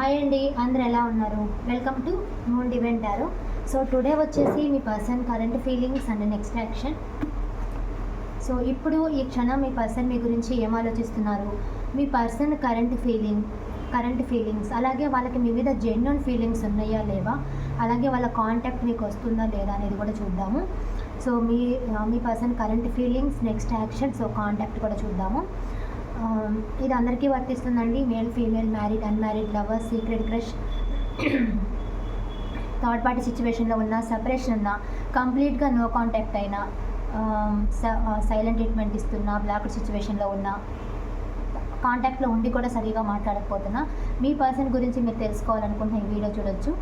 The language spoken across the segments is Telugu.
హాయ్ అండి అందరు ఎలా ఉన్నారు? Welcome to moon divine tarot so today వచ్చేసి మీ person current feelings and next action so ఇప్పుడు ఈ క్షణం మీ పర్సన్ మీ గురించి ఏం ఆలోచిస్తున్నారు? మీ person current feeling current feelings అలాగే వాళ్ళకి మీ మీద జెన్యున్ ఫీలింగ్స్ ఉన్నాయా లేవా? అలాగే వాళ్ళ కాంటాక్ట్ మీకు వస్తుందా లేదా అనేది కూడా చూద్దాము. సో మీ మీ person current feelings next action so contact కూడా చూద్దాము. ఇది అందరికీ వర్తిస్తుందండి. Male female married unmarried lover secret crush third party సిచ్యువేషన్లో ఉన్న సపరేషన్ ఉన్న కంప్లీట్గా నో కాంటాక్ట్ అయినా సైలెంట్ ట్రీట్మెంట్ ఇస్తున్నా బ్లాక్డ్ సిచ్యువేషన్లో ఉన్న కాంటాక్ట్లో ఉండి కూడా సరిగా మాట్లాడకపోతున్నా మీ పర్సన్ గురించి మీరు తెలుసుకోవాలనుకుంటున్న ఈ వీడియో చూడొచ్చు.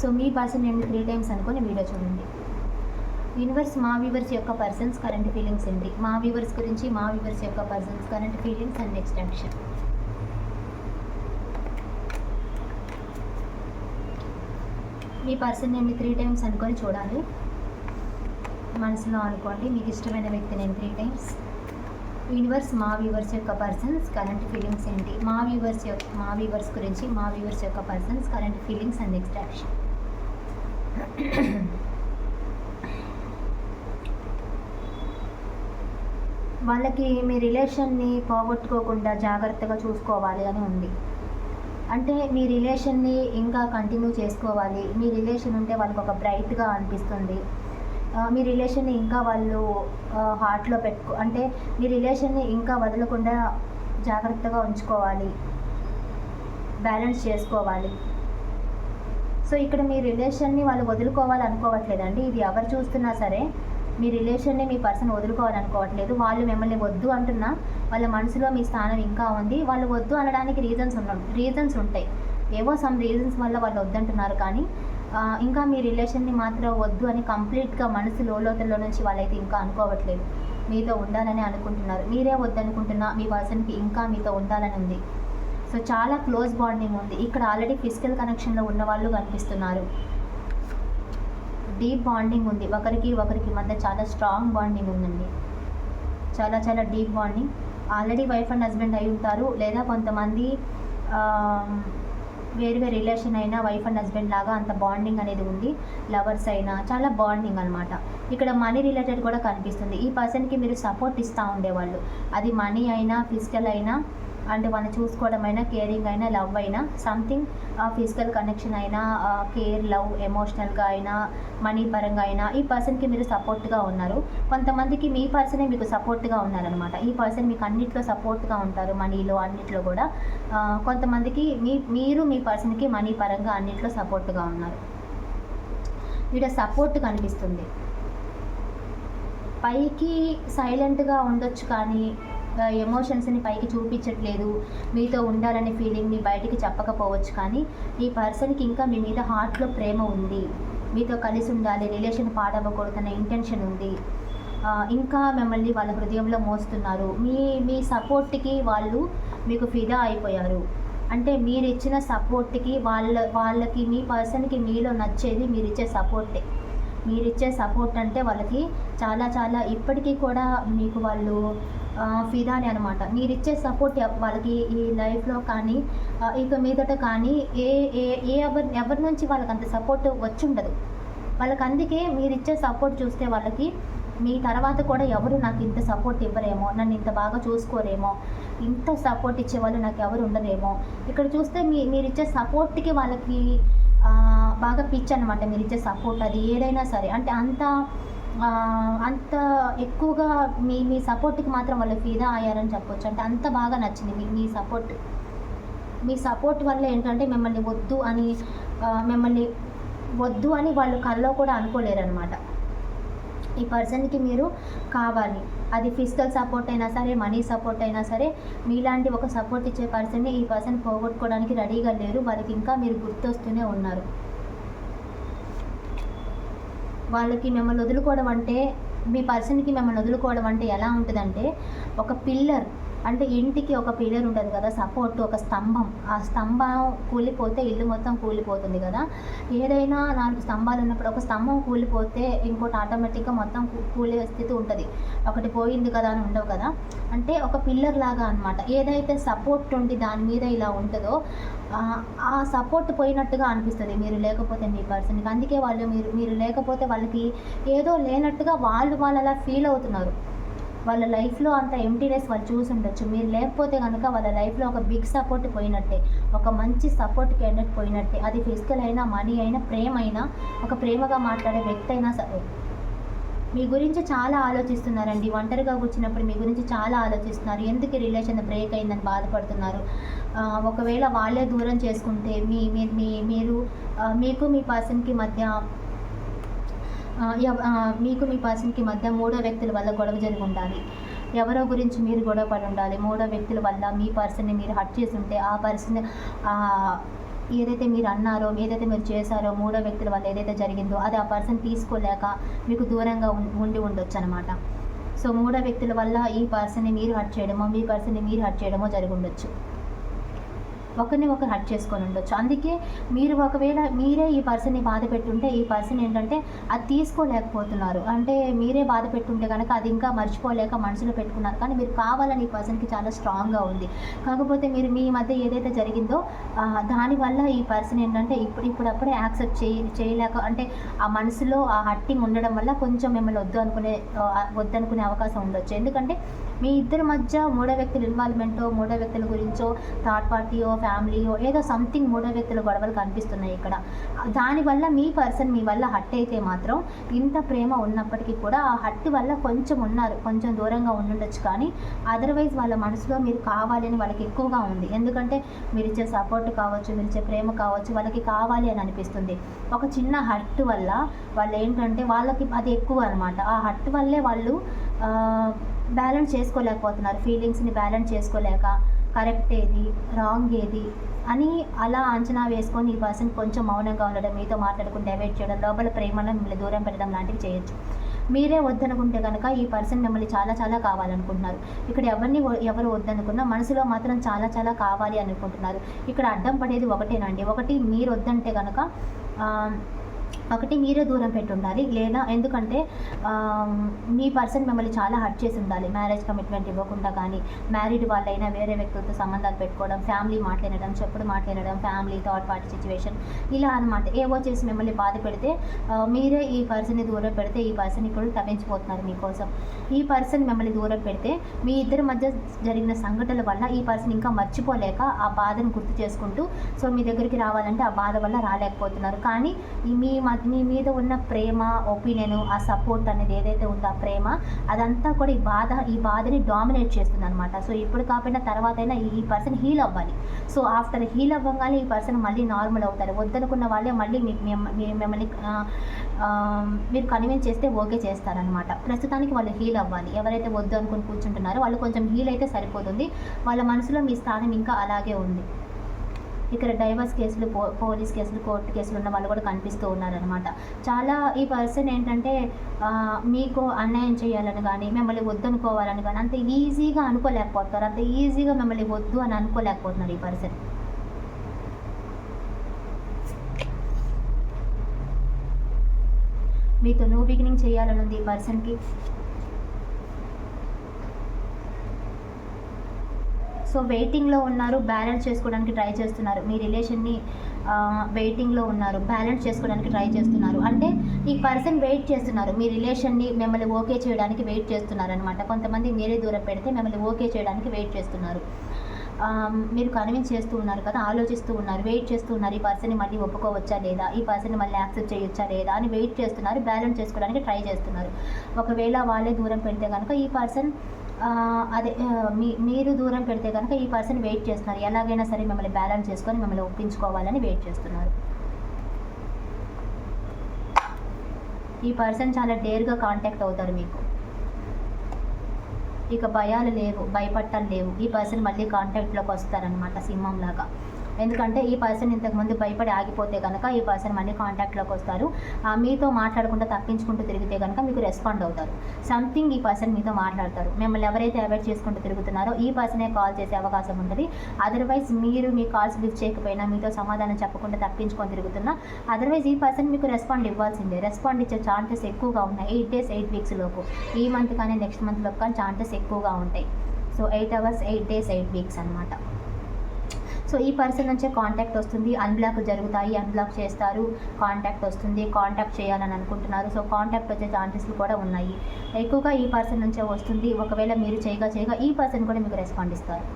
సో మీ పర్సన్ నేను త్రీ టైమ్స్ అనుకుని వీడియో చూడండి. యూనివర్స్ మా వ్యూవర్స్ యొక్క పర్సన్స్ కరెంట్ ఫీలింగ్స్ ఏంటి? మా వ్యూవర్స్ గురించి మా వ్యూవర్స్ యొక్క persons current feelings and next action me person నేను త్రీ టైమ్స్ అనుకొని చూడాలి. మనసులో అనుకోండి మీకు ఇష్టమైన వ్యక్తి నేను త్రీ టైమ్స్ యూనివర్స్ మా వ్యూవర్స్ యొక్క పర్సన్స్ కరెంట్ ఫీలింగ్స్ ఏంటి? మా వ్యూవర్స్ యొక్క మా వ్యూవర్స్ గురించి మా వ్యూవర్స్ యొక్క persons current feelings and next action వాళ్ళకి మీ రిలేషన్ని పోగొట్టుకోకుండా జాగ్రత్తగా చూసుకోవాలి అని ఉంది. అంటే మీ రిలేషన్ని ఇంకా కంటిన్యూ చేసుకోవాలి. మీ రిలేషన్ ఉంటే వాళ్ళకి ఒక బ్రైట్గా అనిపిస్తుంది. మీ రిలేషన్ని ఇంకా వాళ్ళు హార్ట్లో పెట్టుకో అంటే మీ రిలేషన్ని ఇంకా వదలకుండా జాగ్రత్తగా ఉంచుకోవాలి. బ్యాలెన్స్ చేసుకోవాలి. సో ఇక్కడ మీ రిలేషన్ని వాళ్ళు వదులుకోవాలి అనుకోవట్లేదండి ఇది ఎవరు చూస్తున్నా సరే మీ రిలేషన్ని మీ పర్సన్ వదులుకోవాలనుకోవట్లేదు. వాళ్ళు మిమ్మల్ని వద్దు అంటున్నా వాళ్ళ మనసులో మీ స్థానం ఇంకా ఉంది. వాళ్ళు వద్దు అనడానికి రీజన్స్ ఉన్న రీజన్స్ ఉంటాయి. ఏవో సమ్ రీజన్స్ వల్ల వాళ్ళు వద్దంటున్నారు కానీ ఇంకా మీ రిలేషన్ని మాత్రం వద్దు అని కంప్లీట్గా మనసు లోలోతుల్లో నుంచి వాళ్ళైతే ఇంకా అనుకోవట్లేదు. మీతో ఉండాలని అనుకుంటున్నారు. మీరే వద్దనుకుంటున్నా మీ పర్సన్కి ఇంకా మీతో ఉండాలని ఉంది. సో చాలా క్లోజ్ బాండింగ్ ఉంది. ఇక్కడ ఆల్రెడీ ఫిజికల్ కనెక్షన్లో ఉన్న వాళ్ళు కనిపిస్తున్నారు. డీప్ బాండింగ్ ఉంది. ఒకరికి ఒకరికి మధ్య చాలా స్ట్రాంగ్ బాండింగ్ ఉందండి. చాలా చాలా deep bonding. Already wife and husband అయి ఉంటారు. లేదా కొంతమంది వేరు వేరు రిలేషన్ అయినా వైఫ్ అండ్ హస్బెండ్ లాగా అంత బాండింగ్ అనేది ఉంది. లవర్స్ అయినా చాలా బాండింగ్ అనమాట ఇక్కడ మనీ రిలేటెడ్ కూడా కనిపిస్తుంది. ఈ పర్సన్కి మీరు సపోర్ట్ ఇస్తూ ఉండేవాళ్ళు. అది మనీ అయినా ఫిజికల్ అయినా అంటే మనం చూసుకోవడం అయినా కేరింగ్ అయినా లవ్ అయినా సంథింగ్ ఫిజికల్ కనెక్షన్ అయినా కేర్ లవ్ ఎమోషనల్గా అయినా మనీ పరంగా అయినా ఈ పర్సన్కి మీరు సపోర్ట్గా ఉన్నారు. కొంతమందికి మీ పర్సనే మీకు సపోర్ట్గా ఉన్నారనమాట ఈ పర్సన్ మీకు అన్నిట్లో సపోర్ట్గా ఉంటారు మనీలో అన్నిట్లో కూడా. కొంతమందికి మీ మీరు మీ పర్సన్కి మనీ పరంగా అన్నిట్లో సపోర్ట్గా ఉన్నారు. వీడ సపోర్ట్ కనిపిస్తుంది. పైకి సైలెంట్గా ఉండొచ్చు కానీ ఎమోషన్స్ని పైకి చూపించట్లేదు. మీతో ఉండాలనే ఫీలింగ్ని బయటికి చెప్పకపోవచ్చు కానీ ఈ పర్సన్కి ఇంకా మీ మీద హార్ట్లో ప్రేమ ఉంది. మీతో కలిసి ఉండాలి రిలేషన్ పాడవకూడదన్న ఇంటెన్షన్ ఉంది. ఇంకా మిమ్మల్ని వాళ్ళ హృదయంలో మోస్తున్నారు. మీ మీ సపోర్ట్కి వాళ్ళు మీకు ఫిదా అయిపోయారు. అంటే మీరు ఇచ్చిన సపోర్ట్కి వాళ్ళ వాళ్ళకి మీ పర్సన్కి మీలో నచ్చేది మీరు ఇచ్చే సపోర్టే మీరు ఇచ్చే సపోర్ట్ అంటే వాళ్ళకి చాలా చాలా ఇప్పటికీ కూడా మీకు వాళ్ళు ఫిదాని అనమాట మీరు ఇచ్చే సపోర్ట్ వాళ్ళకి ఈ లైఫ్లో కానీ ఇక మీదట కానీ ఏ ఏ ఏ ఎవరి ఎవరి నుంచి వాళ్ళకి అంత సపోర్ట్ వచ్చి ఉండదు వాళ్ళకి అందుకే మీరు ఇచ్చే సపోర్ట్ చూస్తే వాళ్ళకి మీ తర్వాత కూడా ఎవరు నాకు ఇంత సపోర్ట్ ఇవ్వరేమో నన్ను ఇంత బాగా చూసుకోరేమో ఇంత సపోర్ట్ ఇచ్చేవాళ్ళు నాకు ఎవరు ఉండరేమో. ఇక్కడ చూస్తే మీ మీరు ఇచ్చే సపోర్ట్కి వాళ్ళకి బాగా పిచ్ అనమాట మీరు ఇచ్చే సపోర్ట్ అది ఏదైనా సరే. అంటే అంత అంత ఎక్కువగా మీ మీ సపోర్ట్కి మాత్రం వాళ్ళు ఫీదా అయ్యారని చెప్పొచ్చు. అంటే అంత బాగా నచ్చింది మీ మీ సపోర్ట్. మీ సపోర్ట్ వల్ల ఏంటంటే మిమ్మల్ని వద్దు అని మిమ్మల్ని వద్దు అని వాళ్ళు కల్లో కూడా అనుకోలేరు అనమాట ఈ పర్సన్కి మీరు కావాలి. అది ఫిజికల్ సపోర్ట్ అయినా సరే మనీ సపోర్ట్ అయినా సరే మీలాంటి ఒక సపోర్ట్ ఇచ్చే పర్సన్ని ఈ పర్సన్ పోగొట్టుకోవడానికి రెడీగా లేరు. వాళ్ళకి ఇంకా మీరు గుర్తొస్తూనే ఉన్నారు. వాళ్ళకి మిమ్మల్ని వదులుకోవడం అంటే మీ పర్సన్కి మిమ్మల్ని వదులుకోవడం అంటే ఎలా ఉంటుందంటే ఒక పిల్లర్ అంటే ఇంటికి ఒక పిల్లర్ ఉంటుంది కదా సపోర్ట్ ఒక స్తంభం. ఆ స్తంభం కూలిపోతే ఇల్లు మొత్తం కూలిపోతుంది కదా. ఏదైనా నాలుగు స్తంభాలు ఉన్నప్పుడు ఒక స్తంభం కూలిపోతే ఇంకోటి ఆటోమేటిక్గా మొత్తం కూలే స్థితి ఉంటుంది. ఒకటి పోయింది కదా అని ఉండవు కదా. అంటే ఒక పిల్లర్ లాగా అనమాట ఏదైతే సపోర్ట్ ఉండి దాని మీద ఇలా ఉంటుందో ఆ, సపోర్ట్ పోయినట్టుగా అనిపిస్తుంది. మీరు లేకపోతే మీ పర్సన్కి అందుకే వాళ్ళు మీరు మీరు లేకపోతే వాళ్ళకి ఏదో లేనట్టుగా వాళ్ళు వాళ్ళు అలా ఫీల్ అవుతున్నారు. వాళ్ళ లైఫ్లో అంత ఎంటీనెస్ వాళ్ళు చూసి ఉండొచ్చు. మీరు లేకపోతే కనుక వాళ్ళ లైఫ్లో ఒక బిగ్ సపోర్ట్ పోయినట్టే. ఒక మంచి సపోర్ట్ క్యాండిడేట్ పోయినట్టే. అది ఫిజికల్ అయినా మనీ అయినా ప్రేమ అయినా ఒక ప్రేమగా మాట్లాడే వ్యక్తి అయినా సరే. మీ గురించి చాలా ఆలోచిస్తున్నారండి. ఒంటరిగా కూర్చున్నప్పుడు మీ గురించి చాలా ఆలోచిస్తున్నారు. ఎందుకు రిలేషన్ బ్రేక్ అయిందని బాధపడుతున్నారు? ఒకవేళ వాళ్ళే దూరం చేసుకుంటే మీ మీ- మీరు మీకు మీ పర్సన్కి మధ్య మీకు మీ పర్సన్కి మధ్య మూడో వ్యక్తుల వల్ల గొడవ జరిగి ఉండాలి. ఎవరో గురించి మీరు గొడవ పడి ఉండాలి. మూడో వ్యక్తుల వల్ల మీ పర్సన్ని మీరు హట్ చేసి ఉంటే ఆ పర్సన్ ఏదైతే మీరు అన్నారో ఏదైతే మీరు చేశారో మూడో వ్యక్తుల వల్ల ఏదైతే జరిగిందో అది ఆ పర్సన్ తీసుకోలేక మీకు దూరంగా ఉం- ఉండి ఉండొచ్చు అనమాట సో మూడో వ్యక్తుల వల్ల ఈ పర్సన్ని మీరు హట్ చేయడమో మీ పర్సన్ని మీరు హట్ చేయడమో జరిగి ఉండొచ్చు. ఒకరిని ఒకరు హట్ చేసుకొని ఉండొచ్చు. అందుకే మీరు ఒకవేళ మీరే ఈ పర్సన్ని బాధ పెట్టుంటే ఈ పర్సన్ ఏంటంటే అది తీసుకోలేకపోతున్నారు. అంటే మీరే బాధ పెట్టుంటే కనుక అది ఇంకా మర్చిపోలేక మనసులో పెట్టుకున్నారు. కానీ మీరు కావాలని ఈ పర్సన్కి చాలా స్ట్రాంగ్గా ఉంది. కాకపోతే మీరు మీ మధ్య ఏదైతే జరిగిందో దానివల్ల ఈ పర్సన్ ఏంటంటే ఇప్పుడు ఇప్పుడప్పుడే యాక్సెప్ట్ చేయ చేయలేక అంటే ఆ మనసులో ఆ హట్టింగ్ ఉండడం వల్ల కొంచెం మిమ్మల్ని వద్దు అనుకునే వద్దనుకునే అవకాశం ఉండొచ్చు. ఎందుకంటే మీ ఇద్దరి మధ్య మూడో వ్యక్తుల ఇన్వాల్వ్మెంటో మూడో వ్యక్తుల గురించో థర్డ్ పార్టీయో ఫ్యామిలీయో ఏదో సంథింగ్ మూడో వ్యక్తుల గొడవలు కనిపిస్తున్నాయి ఇక్కడ. దానివల్ల మీ పర్సన్ మీ వల్ల హట్ అయితే మాత్రం ఇంత ప్రేమ ఉన్నప్పటికీ కూడా ఆ హట్ వల్ల కొంచెం ఉన్నారు కొంచెం దూరంగా ఉండుండొచ్చు కానీ అదర్వైజ్ వాళ్ళ మనసులో మీరు కావాలని వాళ్ళకి ఎక్కువగా ఉంది. ఎందుకంటే మీరు ఇచ్చే సపోర్ట్ కావచ్చు మీరు ఇచ్చే ప్రేమ కావచ్చు వాళ్ళకి కావాలి అని అనిపిస్తుంది. ఒక చిన్న హట్ వల్ల వాళ్ళు ఏంటంటే వాళ్ళకి అది ఎక్కువ అనమాట ఆ హట్ వల్లే వాళ్ళు బ్యాలెన్స్ చేసుకోలేకపోతున్నారు. ఫీలింగ్స్ని బ్యాలెన్స్ చేసుకోలేక కరెక్ట్ ఏది రాంగ్ ఏది అని అలా అంచనా వేసుకొని ఈ పర్సన్ కొంచెం మౌనంగా ఉండడం మీతో మాట్లాడుకుంటే అవాయిడ్ చేయడం లోపల ప్రేమను మిమ్మల్ని దూరం పెట్టడం లాంటివి చేయొచ్చు. మీరే వద్దనుకుంటే కనుక ఈ పర్సన్ మిమ్మల్ని చాలా చాలా కావాలనుకుంటున్నారు. ఇక్కడ ఎవరిని ఎవరు వద్దనుకున్నా మనసులో మాత్రం చాలా చాలా కావాలి అనుకుంటున్నారు. ఇక్కడ అడ్డం పడేది ఒకటేనండి. ఒకటి మీరు వద్దంటే కనుక ఒకటి మీరే దూరం పెట్టి ఉండాలి లేదా ఎందుకంటే మీ పర్సన్ మిమ్మల్ని చాలా హర్ట్ చేసి ఉండాలి మ్యారేజ్ కమిట్మెంట్ ఇవ్వకుండా కానీ మ్యారీడ్ వాళ్ళైనా వేరే వ్యక్తులతో సంబంధాలు పెట్టుకోవడం ఫ్యామిలీ మాట్లాడడం చెప్పుడు మాట్లాడడం ఫ్యామిలీ థర్డ్ పార్టీ సిచ్యువేషన్ ఇలా అనమాట ఏవో చేసి మిమ్మల్ని బాధ పెడితే మీరే ఈ పర్సన్ని దూరం పెడితే ఈ పర్సన్ ఇప్పుడు తప్పించిపోతున్నారు మీకోసం. ఈ పర్సన్ మిమ్మల్ని దూరం పెడితే మీ ఇద్దరి మధ్య జరిగిన సంఘటనల వల్ల ఈ పర్సన్ ఇంకా మర్చిపోలేక ఆ బాధను గుర్తు చేసుకుంటూ సో మీ దగ్గరికి రావాలంటే ఆ బాధ వల్ల రాలేకపోతున్నారు. కానీ మీ మధ్య మీ మీద ఉన్న ప్రేమ ఒపీనియన్ ఆ సపోర్ట్ అనేది ఏదైతే ఉందో ఆ ప్రేమ అదంతా కూడా ఈ బాధ ఈ బాధని డామినేట్ చేస్తుంది అనమాట సో ఇప్పుడు కాకపోయినా తర్వాత అయినా ఈ పర్సన్ హీల్ అవ్వాలి. సో ఆఫ్టర్ హీల్ అవ్వగానే ఈ పర్సన్ మళ్ళీ నార్మల్ అవుతారు. వద్దనుకున్న వాళ్ళే మళ్ళీ మీ- మిమ్మల్ని మీరు కన్విన్స్ చేస్తే ఓకే చేస్తారనమాట ప్రస్తుతానికి వాళ్ళు హీల్ అవ్వాలి. ఎవరైతే వద్దు అనుకుని కూర్చుంటున్నారో వాళ్ళు కొంచెం హీల్ అయితే సరిపోతుంది. వాళ్ళ మనసులో మీ స్థానం ఇంకా అలాగే ఉంది. ఇక్కడ డైవర్స్ కేసులు పో పోలీస్ కేసులు కోర్టు కేసులు ఉన్న వాళ్ళు కూడా కనిపిస్తూ ఉన్నారనమాట చాలా ఈ పర్సన్ ఏంటంటే మీకు అన్యాయం చేయాలని కానీ మిమ్మల్ని వద్దనుకోవాలని కానీ అంత ఈజీగా అనుకోలేకపోతారు అంత ఈజీగా మిమ్మల్ని వద్దు అని అనుకోలేకపోతున్నారు ఈ పర్సన్. మీతో నో బిగినింగ్ చేయాలని ఉంది ఈ పర్సన్కి. సో వెయిటింగ్లో ఉన్నారు బ్యాలెన్స్ చేసుకోవడానికి ట్రై చేస్తున్నారు. మీ రిలేషన్ని వెయిటింగ్లో ఉన్నారు బ్యాలెన్స్ చేసుకోవడానికి ట్రై చేస్తున్నారు. అంటే ఈ పర్సన్ వెయిట్ చేస్తున్నారు. మీ రిలేషన్ని మిమ్మల్ని ఓకే చేయడానికి వెయిట్ చేస్తున్నారు అనమాట కొంతమంది మీరే దూరం పెడితే మిమ్మల్ని ఓకే చేయడానికి వెయిట్ చేస్తున్నారు. మీరు కన్విన్స్ చేస్తూ ఉన్నారు కదా ఆలోచిస్తూ ఉన్నారు. వెయిట్ చేస్తూ ఉన్నారు. ఈ పర్సన్ని మళ్ళీ ఒప్పుకోవచ్చా లేదా? ఈ పర్సన్ని మళ్ళీ యాక్సెప్ట్ చేయొచ్చా లేదా? అని వెయిట్ చేస్తున్నారు. బ్యాలెన్స్ చేసుకోవడానికి ట్రై చేస్తున్నారు. ఒకవేళ వాళ్ళే దూరం పెడితే కనుక ఈ పర్సన్ అదే మీ మీరు దూరం పెడితే కనుక ఈ పర్సన్ వెయిట్ చేస్తున్నారు. ఎలాగైనా సరే మిమ్మల్ని బ్యాలెన్స్ చేసుకొని మిమ్మల్ని ఒప్పించుకోవాలని వెయిట్ చేస్తున్నారు. ఈ పర్సన్ చాలా డేర్గా కాంటాక్ట్ అవుతారు మీకు. ఇక భయాలు లేవు భయపట్టాలు లేవు. ఈ పర్సన్ మళ్ళీ కాంటాక్ట్లోకి వస్తారనమాట సింహం లాగా ఎందుకంటే ఈ పర్సన్ ఇంతకుముందు భయపడి ఆగిపోతే కనుక ఈ పర్సన్ మళ్ళీ కాంటాక్ట్లోకి వస్తారు. ఆ, మీతో మాట్లాడకుండా తప్పించుకుంటూ తిరిగితే కనుక మీకు రెస్పాండ్ అవుతారు. సంథింగ్ ఈ పర్సన్ మీతో మాట్లాడతారు. మిమ్మల్ని ఎవరైతే అవాయిడ్ చేసుకుంటూ తిరుగుతున్నారో ఈ పర్సనే కాల్ చేసే అవకాశం ఉంటుంది. అదర్వైజ్ మీరు మీ కాల్స్ లిఫ్ట్ చేయకపోయినా మీతో సమాధానం చెప్పకుండా తప్పించుకొని తిరుగుతున్నా అదర్వైజ్ ఈ పర్సన్ మీకు రెస్పాండ్ ఇవ్వాల్సిందే. రెస్పాండ్ ఇచ్చే ఛాన్సెస్ ఎక్కువగా ఉన్నాయి. ఎయిట్ డేస్ ఎయిట్ వీక్స్ లోపు. ఈ మంత్ కానీ నెక్స్ట్ మంత్ లోపు కానీ ఛాన్సెస్ ఎక్కువగా ఉంటాయి. So eight hours eight days eight weeks అనమాట సో ఈ పర్సన్ నుంచే కాంటాక్ట్ వస్తుంది. అన్బ్లాక్ జరుగుతాయి. అన్బ్లాక్ చేస్తారు. కాంటాక్ట్ వస్తుంది. కాంటాక్ట్ చేయాలని అనుకుంటున్నారు. సో కాంటాక్ట్ వచ్చే ఛాన్సెస్లు కూడా ఉన్నాయి. ఎక్కువగా ఈ పర్సన్ నుంచే వస్తుంది. ఒకవేళ మీరు చేయగా చేయగా ఈ పర్సన్ కూడా మీకు రెస్పాండ్ ఇస్తారు.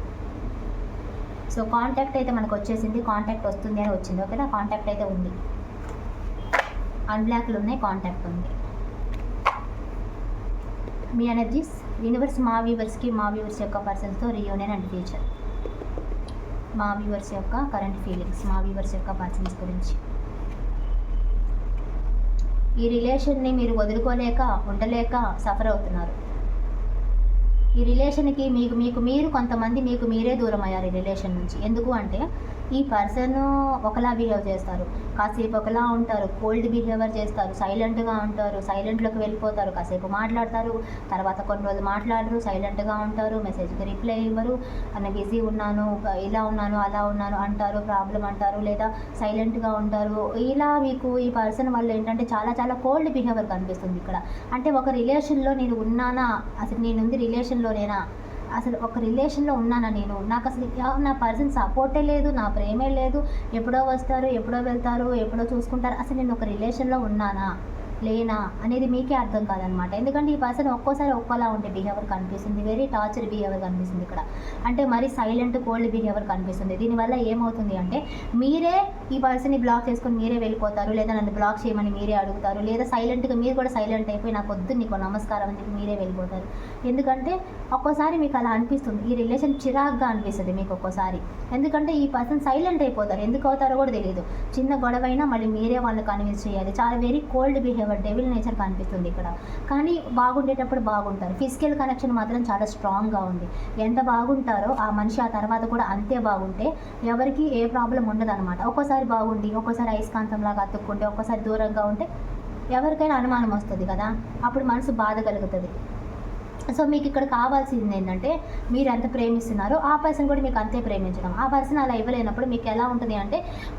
సో కాంటాక్ట్ అయితే మనకు వచ్చేసింది. కాంటాక్ట్ వస్తుంది అని వచ్చింది. ఓకేనా? కాంటాక్ట్ అయితే ఉంది. అన్బ్లాక్లు ఉన్నాయి. కాంటాక్ట్ ఉంది. మీ ఎనర్జీస్ యూనివర్స్ మా వ్యూవర్స్కి మా వ్యూవర్స్ యొక్క పర్సన్స్తో రియూనియన్ అండ్ ఫ్యూచర్ మా వ్యూవర్స్ యొక్క కరెంట్ ఫీలింగ్స్ మా వ్యూవర్స్ యొక్క పర్సన్స్ గురించి. ఈ రిలేషన్ని మీరు వదులుకోలేక ఉండలేక సఫర్ అవుతున్నారు. ఈ రిలేషన్కి మీకు మీకు మీరు కొంతమంది మీకు మీరే దూరం అయ్యారు ఈ రిలేషన్ నుంచి. ఎందుకు అంటే ఈ పర్సన్ ఒకలా బిహేవ్ చేస్తారు. కాసేపు ఒకలా ఉంటారు. కోల్డ్ బిహేవియర్ చేస్తారు. సైలెంట్గా ఉంటారు. సైలెంట్లోకి వెళ్ళిపోతారు. కాసేపు మాట్లాడతారు. తర్వాత కొన్ని రోజులు మాట్లాడరు. సైలెంట్గా ఉంటారు. మెసేజ్కి రిప్లై ఇవ్వరు. అన్న బిజీ ఉన్నాను. ఇలా ఉన్నాను. అలా ఉన్నాను. అంటారు. ప్రాబ్లం అంటారు. లేదా సైలెంట్గా ఉంటారు. ఇలా మీకు ఈ పర్సన్ వల్ల ఏంటంటే చాలా చాలా కోల్డ్ బిహేవియర్ కనిపిస్తుంది ఇక్కడ. అంటే ఒక రిలేషన్లో నేను ఉన్నానా? అసలు నేను ఉంది రిలేషన్లోనేనా? అసలు ఒక రిలేషన్లో ఉన్నానా నేను? నాకు అసలు యా- నా పర్సన్ సపోర్టే లేదు నా ప్రేమే లేదు. ఎప్పుడో వస్తారు ఎప్పుడో వెళ్తారు ఎప్పుడో చూసుకుంటారు. అసలు నేను ఒక రిలేషన్లో ఉన్నానా? లేనా అనేది మీకే అర్థం కాదనమాట. ఎందుకంటే ఈ పర్సన్ ఒక్కోసారి ఒక్కోలా ఉండే బిహేవియర్ కనిపిస్తుంది. వెరీ టార్చర్ బిహేవియర్ కనిపిస్తుంది ఇక్కడ. అంటే మరి సైలెంట్ కోల్డ్ బిహేవియర్ కనిపిస్తుంది. దీనివల్ల ఏమవుతుంది అంటే మీరే ఈ పర్సన్ని బ్లాక్ చేసుకుని మీరే వెళ్ళిపోతారు. లేదా నన్ను బ్లాక్ చేయమని మీరే అడుగుతారు. లేదా సైలెంట్గా మీరు కూడా సైలెంట్ అయిపోయి నాకు వద్దు నీకు నమస్కారం అని చెప్పి మీరే వెళ్ళిపోతారు. ఎందుకంటే ఒక్కోసారి మీకు అలా అనిపిస్తుంది. ఈ రిలేషన్ చిరాగ్గా అనిపిస్తుంది మీకు ఒక్కోసారి. ఎందుకంటే ఈ పర్సన్ సైలెంట్ అయిపోతారు. ఎందుకు అవుతారో కూడా తెలియదు. చిన్న గొడవ అయినా మళ్ళీ మీరే వాళ్ళని కన్విన్స్ చేయాలి. చాలా very cold behaviour devil nature కనిపిస్తుంది ఇక్కడ. కానీ బాగుండేటప్పుడు బాగుంటారు. ఫిజికల్ కనెక్షన్ మాత్రం చాలా స్ట్రాంగ్గా ఉంది. ఎంత బాగుంటారో ఆ మనిషి ఆ తర్వాత కూడా అంతే బాగుంటే ఎవరికి ఏ ప్రాబ్లం ఉండదు అనమాట ఒక్కోసారి బాగుండి ఒక్కోసారి అయస్కాంతంలాగా అతుక్కుంటే ఒక్కోసారి దూరంగా ఉంటే ఎవరికైనా అనుమానం వస్తుంది కదా. అప్పుడు మనసు బాధ కలుగుతుంది. సో మీకు ఇక్కడ కావాల్సింది ఏంటంటే మీరు ఎంత ప్రేమిస్తున్నారో ఆ పర్సన్ కూడా మీకు అంతే ప్రేమించడం. ఆ పర్సన్ అలా ఇవ్వలేనప్పుడు మీకు ఎలా ఉంటుంది అంటే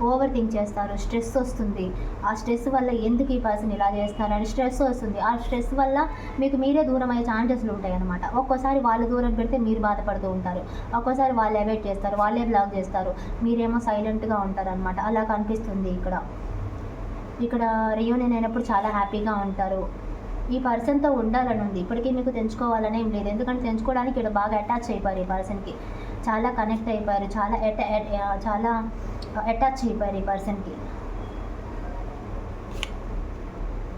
ఓవర్ థింక్ చేస్తారు స్ట్రెస్ వస్తుంది. ఆ స్ట్రెస్ వల్ల ఎందుకు ఈ పర్సన్ ఇలా చేస్తారని అని స్ట్రెస్ వస్తుంది. ఆ స్ట్రెస్ వల్ల మీకు మీరే దూరం అయ్యే ఛాన్సెస్లు ఉంటాయి అనమాట ఒక్కోసారి వాళ్ళు దూరం పెడితే మీరు బాధపడుతూ ఉంటారు. ఒక్కోసారి వాళ్ళు అవాయిడ్ చేస్తారు వాళ్ళే బ్లాక్ చేస్తారు. మీరేమో సైలెంట్గా ఉంటారనమాట అలా కనిపిస్తుంది ఇక్కడ. ఇక్కడ రియూనియన్ అయినప్పుడు చాలా హ్యాపీగా ఉంటారు. ఈ పర్సన్తో ఉండాలని ఉంది. ఇప్పటికీ మీకు తెంచుకోవాలని ఏం లేదు. ఎందుకంటే తెంచుకోవడానికి ఇక్కడ బాగా అటాచ్ అయిపోయారు ఈ పర్సన్కి చాలా కనెక్ట్ అయిపోయారు. చాలా అటా చాలా అటాచ్ అయిపోయారు ఈ పర్సన్కి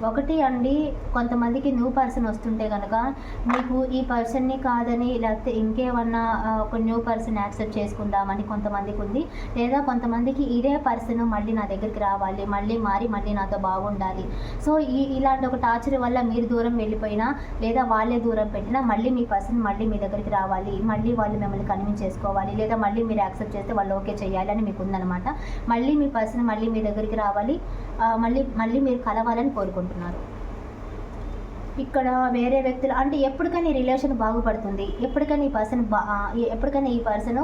ఒకటి అండి కొంతమందికి న్యూ పర్సన్ వస్తుంటే కనుక మీకు ఈ పర్సన్ని కాదని లేకపోతే ఇంకేమన్నా ఒక న్యూ పర్సన్ యాక్సెప్ట్ చేసుకుందామని కొంతమందికి ఉంది. లేదా కొంతమందికి ఇదే పర్సన్ మళ్ళీ నా దగ్గరికి రావాలి మళ్ళీ మారి మళ్ళీ నాతో బాగుండాలి. సో ఈ ఇలాంటి ఒక టార్చర్ వల్ల మీరు దూరం వెళ్ళిపోయినా లేదా వాళ్ళే దూరం పెట్టినా మళ్ళీ మీ పర్సన్ మళ్ళీ మీ దగ్గరికి రావాలి మళ్ళీ వాళ్ళు మిమ్మల్ని కన్విన్స్ చేసుకోవాలి లేదా మళ్ళీ మీరు యాక్సెప్ట్ చేస్తే వాళ్ళు ఓకే చేయాలి అని మీకు ఉందన్నమాట. మళ్ళీ మీ పర్సన్ మళ్ళీ మీ దగ్గరికి రావాలి మళ్ళీ మళ్ళీ మీరు కలవాలని కోరుకుంటున్నారు ఇక్కడ వేరే వ్యక్తులు అంటే ఎప్పటికైనా ఈ రిలేషన్ బాగుపడుతుంది. ఎప్పటికైనా ఈ పర్సన్ బా ఎప్పటికైనా ఈ పర్సన్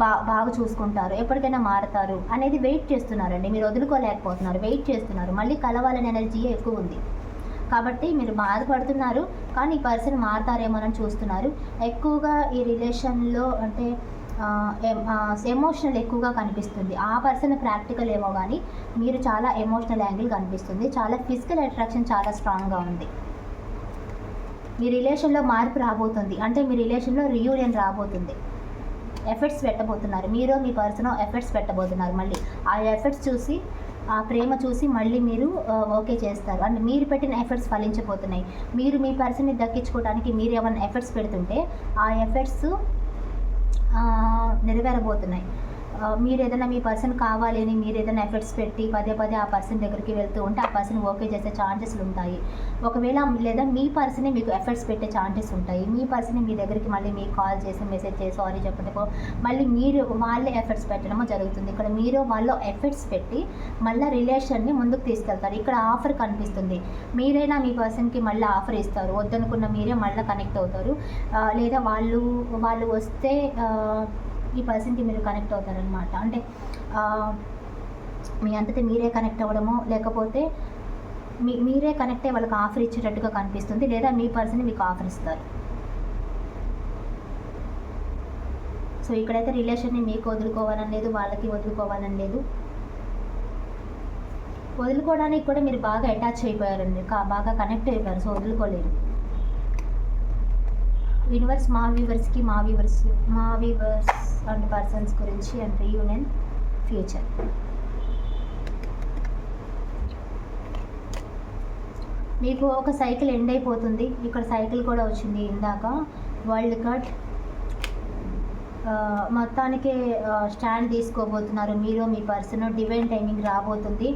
బా బాగా చూసుకుంటారు. ఎప్పటికైనా మారుతారు అనేది వెయిట్ చేస్తున్నారండి. మీరు వదులుకోలేకపోతున్నారు. వెయిట్ చేస్తున్నారు. మళ్ళీ కలవాలనే ఎనర్జీ ఎక్కువ ఉంది. కాబట్టి మీరు బాధపడుతున్నారు కానీ ఈ పర్సన్ మారుతారేమోనని చూస్తున్నారు. ఎక్కువగా ఈ రిలేషన్లో అంటే ఎమోషనల్ ఎక్కువగా కనిపిస్తుంది. ఆ పర్సన్ ప్రాక్టికల్ ఏమో కానీ మీరు చాలా ఎమోషనల్ యాంగిల్ కనిపిస్తుంది. చాలా ఫిజికల్ అట్రాక్షన్ చాలా స్ట్రాంగ్గా ఉంది. మీ రిలేషన్లో మార్పు రాబోతుంది. అంటే మీ రిలేషన్లో రియూనియన్ రాబోతుంది. ఎఫర్ట్స్ పెట్టబోతున్నారు. మీరు మీ పర్సన్ ఎఫర్ట్స్ పెట్టబోతున్నారు మళ్ళీ. ఆ ఎఫర్ట్స్ చూసి ఆ ప్రేమ చూసి మళ్ళీ మీరు ఓకే చేస్తారు. అంటే మీరు పెట్టిన ఎఫర్ట్స్ ఫలించబోతున్నాయి. మీరు మీ పర్సన్ని దక్కించుకోవడానికి మీరు ఏమైనా ఎఫర్ట్స్ పెడుతుంటే ఆ ఎఫర్ట్స్ నెరవేరబోతున్నాయి. మీరు ఏదైనా మీ పర్సన్ కావాలి అని మీరు ఏదైనా ఎఫర్ట్స్ పెట్టి పదే పదే ఆ పర్సన్ దగ్గరికి వెళ్తూ ఉంటే ఆ పర్సన్ ఓకే చేసే ఛాన్సెస్లు ఉంటాయి. ఒకవేళ లేదా మీ పర్సనే మీకు ఎఫర్ట్స్ పెట్టే ఛాన్సెస్ ఉంటాయి. మీ పర్సన్ మీ దగ్గరికి మళ్ళీ మీకు కాల్ చేసి మెసేజ్ చేసి సారీ చెప్పటమో మళ్ళీ మీరు వాళ్ళే ఎఫర్ట్స్ పెట్టడమో జరుగుతుంది. ఇక్కడ మీరు వాళ్ళు ఎఫర్ట్స్ పెట్టి మళ్ళీ రిలేషన్ని ముందుకు తీసుకెళ్తారు. ఇక్కడ ఆఫర్ కనిపిస్తుంది. మీరైనా మీ పర్సన్కి మళ్ళీ ఆఫర్ ఇస్తారు. వద్దనుకున్న మీరే మళ్ళీ కనెక్ట్ అవుతారు. లేదా వాళ్ళు వాళ్ళు వస్తే ఈ పర్సన్కి మీరు కనెక్ట్ అవుతారనమాట అంటే మీ అంతటి మీరే కనెక్ట్ అవ్వడమో లేకపోతే మీ మీరే కనెక్ట్ అయ్యి వాళ్ళకి ఆఫర్ ఇచ్చేటట్టుగా కనిపిస్తుంది లేదా మీ పర్సన్ మీకు ఆఫర్ ఇస్తారు. సో ఇక్కడైతే రిలేషన్ని మీకు వదులుకోవాలని లేదు వాళ్ళకి వదులుకోవాలని లేదు వదులుకోవడానికి కూడా మీరు బాగా అటాచ్ అయిపోయారండి కా- బాగా కనెక్ట్ అయిపోయారు సో వదులుకోలేరు యూనివర్స్ మా వ్యూవర్స్కి మా వ్యూవర్స్ మా వ్యూవర్స్ అండ్ పర్సన్స్ గురించి అండ్ రీయూనియన్ ఫ్యూచర్ మీకు ఒక సైకిల్ ఎండ్ అయిపోతుంది. ఇక్కడ సైకిల్ కూడా వచ్చింది ఇందాక. వరల్డ్ కట్ మొత్తానికి స్టాండ్ తీసుకోబోతున్నారు. మీరు మీ పర్సన్ డివైన్ టైమింగ్ రాబోతుంది.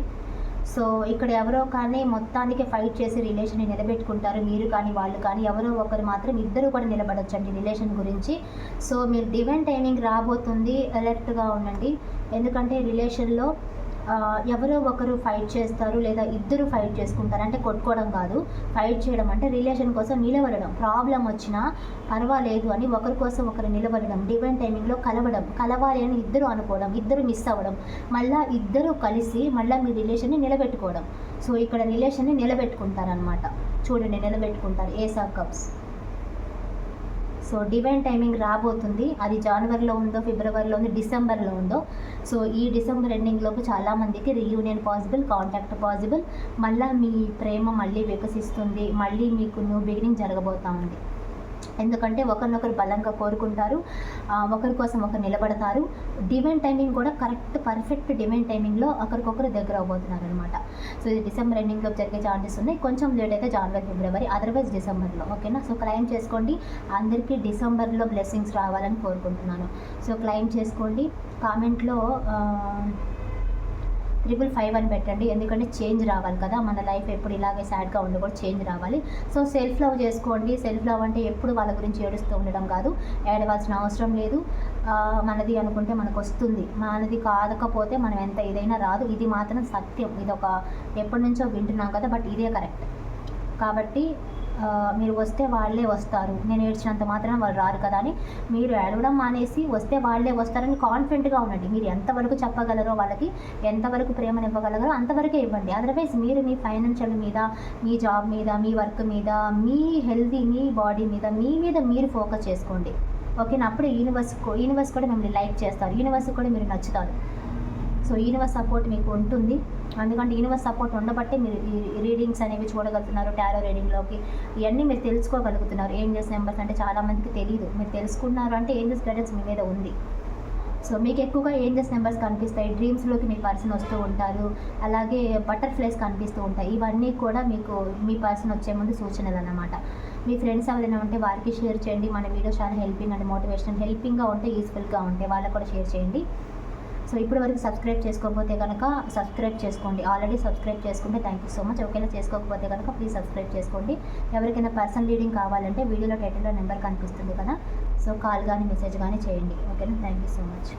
సో ఇక్కడ ఎవరో కానీ మొత్తానికి ఫైట్ చేసి రిలేషన్ని నిలబెట్టుకుంటారు. మీరు కానీ వాళ్ళు కానీ ఎవరో ఒకరు మాత్రం ఇద్దరు కూడా నిలబడొచ్చండి రిలేషన్ గురించి. సో మీరు డివైన్ టైమింగ్ రాబోతుంది అలర్ట్గా ఉండండి. ఎందుకంటే రిలేషన్లో ఎవరో ఒకరు ఫైట్ చేస్తారు లేదా ఇద్దరు ఫైట్ చేసుకుంటారు. అంటే కొట్టుకోవడం కాదు. ఫైట్ చేయడం అంటే రిలేషన్ కోసం నిలబడడం. ప్రాబ్లం వచ్చినా పర్వాలేదు అని ఒకరి కోసం ఒకరు నిలబడడం. డివైన్ టైమింగ్లో కలవడం. కలవాలి అని ఇద్దరు అనుకోవడం. ఇద్దరు మిస్ అవ్వడం. మళ్ళీ ఇద్దరు కలిసి మళ్ళీ మీ రిలేషన్ని నిలబెట్టుకోవడం. సో ఇక్కడ రిలేషన్ని నిలబెట్టుకుంటారనమాట చూడండి నిలబెట్టుకుంటారు. Ace of cups so divine timing రాబోతుంది. అది జనవరిలో ఉందో ఫిబ్రవరిలో ఉందో డిసెంబర్లో ఉందో. సో ఈ డిసెంబర్ ఎండింగ్లోపు చాలామందికి రీయూనియన్ పాసిబుల్ కాంటాక్ట్ పాసిబుల్ మళ్ళీ మీ ప్రేమ మళ్ళీ వికసిస్తుంది. మళ్ళీ మీకు న్యూ బిగినింగ్ జరగబోతా ఉంది. ఎందుకంటే ఒకరినొకరు బలంగా కోరుకుంటారు ఒకరి కోసం ఒకరు నిలబడతారు. డివైన్ టైమింగ్ కూడా కరెక్ట్ పర్ఫెక్ట్ డివైన్ టైమింగ్లో ఒకరికొకరు దగ్గర అవబోతున్నారు అనమాట సో ఇది డిసెంబర్ ఎండింగ్లో జరిగే ఛాన్సెస్ ఉన్నాయి. కొంచెం లేట్ అయితే జనవరి ఫిబ్రవరి అదర్వైజ్ డిసెంబర్లో ఓకేనా? సో క్లైమ్ చేసుకోండి. అందరికీ డిసెంబర్లో బ్లెస్సింగ్స్ రావాలని కోరుకుంటున్నాను. సో క్లైమ్ చేసుకోండి. కామెంట్లో ట్రిపుల్ ఫైవ్ అని పెట్టండి. ఎందుకంటే చేంజ్ రావాలి కదా. మన లైఫ్ ఎప్పుడు ఇలాగే సాడ్గా ఉండకూడదు చేంజ్ రావాలి. సో సెల్ఫ్ లవ్ చేసుకోండి. సెల్ఫ్ లవ్ అంటే ఎప్పుడు వాళ్ళ గురించి ఏడుస్తూ ఉండడం కాదు. ఏడవలసిన అవసరం లేదు. మనది అనుకుంటే మనకు వస్తుంది. మనది కాదకపోతే మనం ఎంత ఇదైనా రాదు. ఇది మాత్రం సత్యం. ఇది ఒక ఎప్పటి నుంచో వింటున్నాం కదా బట్ ఇదే కరెక్ట్ కాబట్టి మీరు వస్తే వాళ్ళే వస్తారు. నేను ఏడ్చినంత మాత్రం వాళ్ళు రారు కదా అని మీరు ఏడవడం మానేసి వస్తే వాళ్ళే వస్తారని కాన్ఫిడెంట్గా ఉండండి. మీరు ఎంతవరకు చెప్పగలరో వాళ్ళకి ఎంతవరకు ప్రేమను ఇవ్వగలరో అంతవరకే ఇవ్వండి. అదర్వైజ్ మీరు మీ ఫైనాన్షియల్ మీద మీ జాబ్ మీద మీ వర్క్ మీద మీ హెల్తీ మీ బాడీ మీద మీ మీద మీరు ఫోకస్ చేసుకోండి. ఓకేనా అప్పుడు యూనివర్స్ యూనివర్స్ కూడా మిమ్మల్ని లైక్ చేస్తారు. యూనివర్స్ కూడా మీరు నచ్చుతారు. సో యూనివర్స్ సపోర్ట్ మీకు ఉంటుంది. ఎందుకంటే యూనివర్స్ సపోర్ట్ ఉండబట్టి మీరు రీడింగ్స్ అనేవి చూడగలుగుతున్నారు టారో రీడింగ్లోకి ఇవన్నీ మీరు తెలుసుకోగలుగుతున్నారు. ఏంజల్స్ నెంబర్స్ అంటే చాలామందికి తెలియదు మీరు తెలుసుకున్నారు అంటే ఏంజల్స్ గైడెన్స్ మీ మీద ఉంది. సో మీకు ఎక్కువగా ఏంజల్స్ నెంబర్స్ కనిపిస్తాయి? డ్రీమ్స్లోకి మీ పర్సన్ వస్తూ ఉంటారు. అలాగే బటర్ఫ్లైస్ కనిపిస్తూ ఉంటాయి. ఇవన్నీ కూడా మీకు మీ పర్సన్ వచ్చే ముందు సూచనలు అన్నమాట. మీ ఫ్రెండ్స్ ఎవరైనా ఉంటే వారికి షేర్ చేయండి. మన వీడియో చాలా హెల్పింగ్ అండ్ మోటివేషన్ హెల్పింగ్గా ఉంటే యూస్ఫుల్గా ఉంటాయి వాళ్ళకు కూడా షేర్ చేయండి. సో ఇప్పుడు వరకు సబ్స్క్రైబ్ చేసుకోకపోతే కనుక సబ్స్క్రైబ్ చేసుకోండి. ఆల్రెడీ సబ్స్క్రైబ్ చేసుకుంటే థ్యాంక్ యూ సో మచ్ ఒకవేళ చేసుకోకపోతే కనుక ప్లీజ్ సబ్స్క్రైబ్ చేసుకోండి. ఎవరికైనా పర్సనల్ రీడింగ్ కావాలంటే వీడియోలో టైటిల్లో నెంబర్ కనిపిస్తుంది కదా. సో కాల్ కానీ మెసేజ్ కానీ చేయండి. ఓకేనా థ్యాంక్ యూ సో మచ్